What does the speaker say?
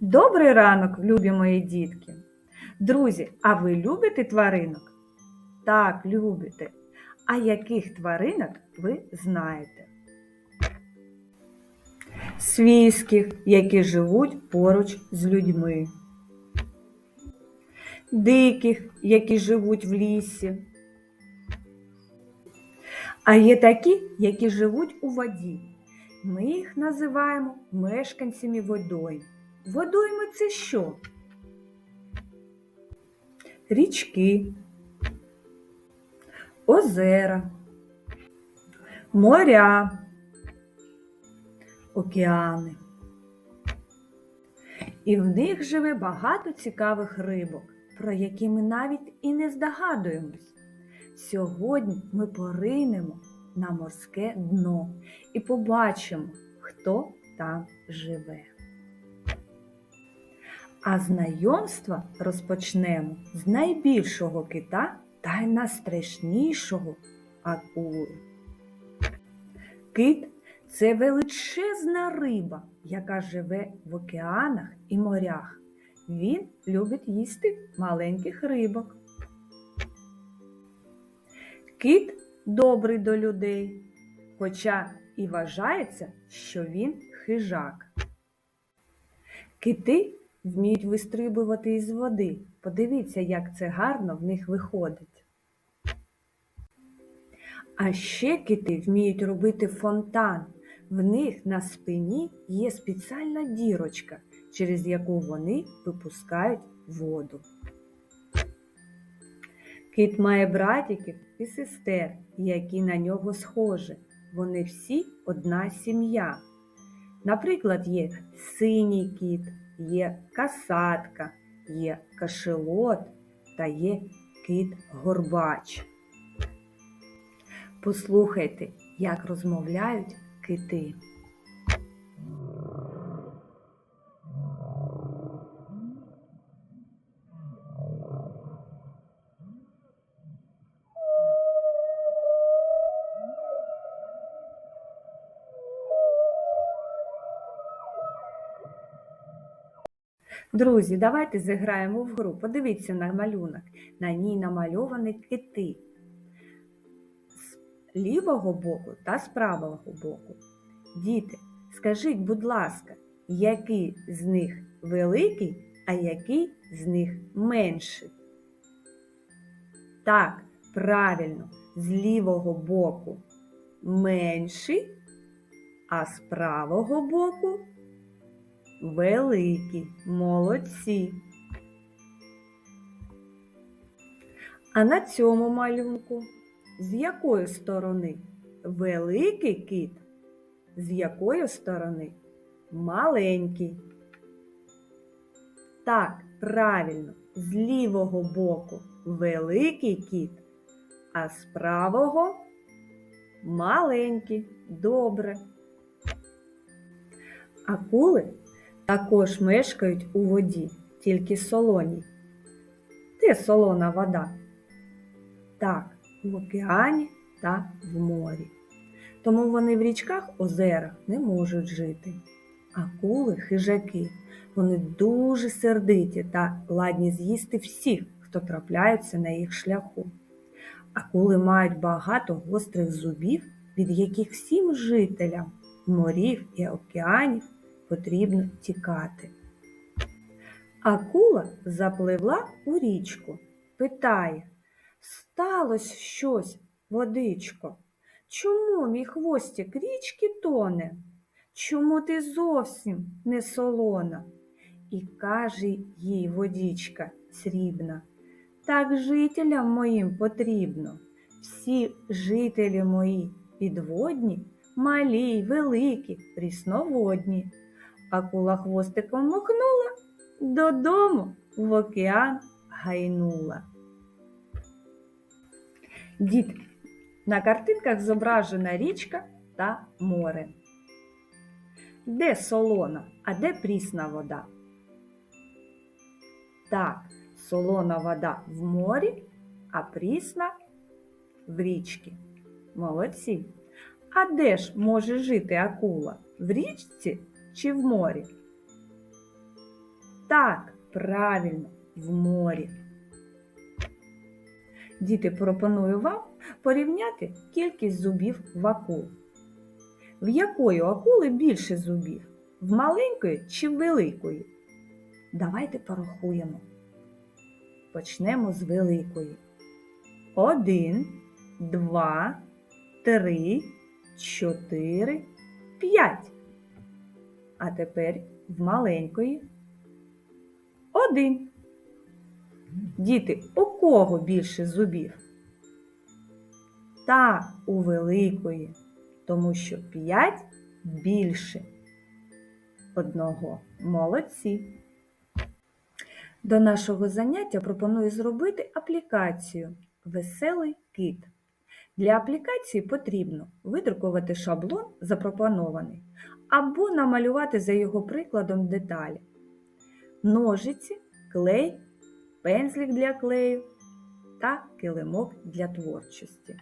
Добрий ранок, любі мої дітки! Друзі, а ви любите тваринок? Так, любите. А яких тваринок ви знаєте? Свійських, які живуть поруч з людьми. Диких, які живуть в лісі. А є такі, які живуть у воді. Ми їх називаємо мешканцями водойм. Водойми це що? Річки, озера, моря, океани. І в них живе багато цікавих рибок, про які ми навіть і не здогадуємось. Сьогодні ми поринемо на морське дно і побачимо, хто там живе. А знайомство розпочнемо з найбільшого кита та й найстрашнішого акули. Кит це величезна риба, яка живе в океанах і морях. Він любить їсти маленьких рибок. Кит добрий до людей, хоча і вважається, що він хижак. Кити вміють вистрибувати із води. Подивіться, як це гарно в них виходить. А ще кити вміють робити фонтан. В них на спині є спеціальна дірочка, через яку вони випускають воду. Кит має братиків і сестер, які на нього схожі. Вони всі одна сім'я. Наприклад, є синій кіт, є касатка, є кашелот та є кит-горбач. Послухайте, як розмовляють кити. Друзі, давайте зіграємо в гру. Подивіться на малюнок. На ній намальовані кити з лівого боку та з правого боку. Діти, скажіть, будь ласка, який з них великий, а який з них менший? Так, правильно, з лівого боку менший, а з правого боку великий. Молодці. А на цьому малюнку з якої сторони великий кит, з якої сторони маленький. Так, правильно, з лівого боку великий кіт, а з правого маленький. Добре. Акули також мешкають у воді, тільки солоній. Де солона вода? Так, в океані та в морі. Тому вони в річках, озерах не можуть жити. Акули хижаки, вони дуже сердиті та ладні з'їсти всіх, хто трапляється на їх шляху. Акули мають багато гострих зубів, від яких всім жителям морів і океанів потрібно тікати. Акула запливла у річку, питає Сталось щось, водичко. Чому мій хвостик річки тоне? Чому ти зовсім не солона? І каже їй водичка срібна. Так жителям моїм потрібно. Всі жителі мої підводні, малі великі, прісноводні. Акула хвостиком махнула, додому в океан гайнула. Дітки, на картинках зображена річка та море. Де солона, а де прісна вода? Так, солона вода в морі, а прісна в річці. Молодці. А де ж може жити акула? В річці чи в морі? Так, правильно, в морі. Діти, пропоную вам порівняти кількість зубів в акул. В якої акули більше зубів? В маленької чи великої? Давайте порахуємо. Почнемо з великої. Один, два, три, чотири, п'ять. А тепер в маленької. Один. Діти, у кого більше зубів? Так, у великої, тому що п'ять більше одного. Молодці. До нашого заняття пропоную зробити аплікацію Веселий кит. Для аплікації потрібно видрукувати шаблон запропонований або намалювати за його прикладом деталі. Ножиці, клей, пензлик для клею та килимок для творчості.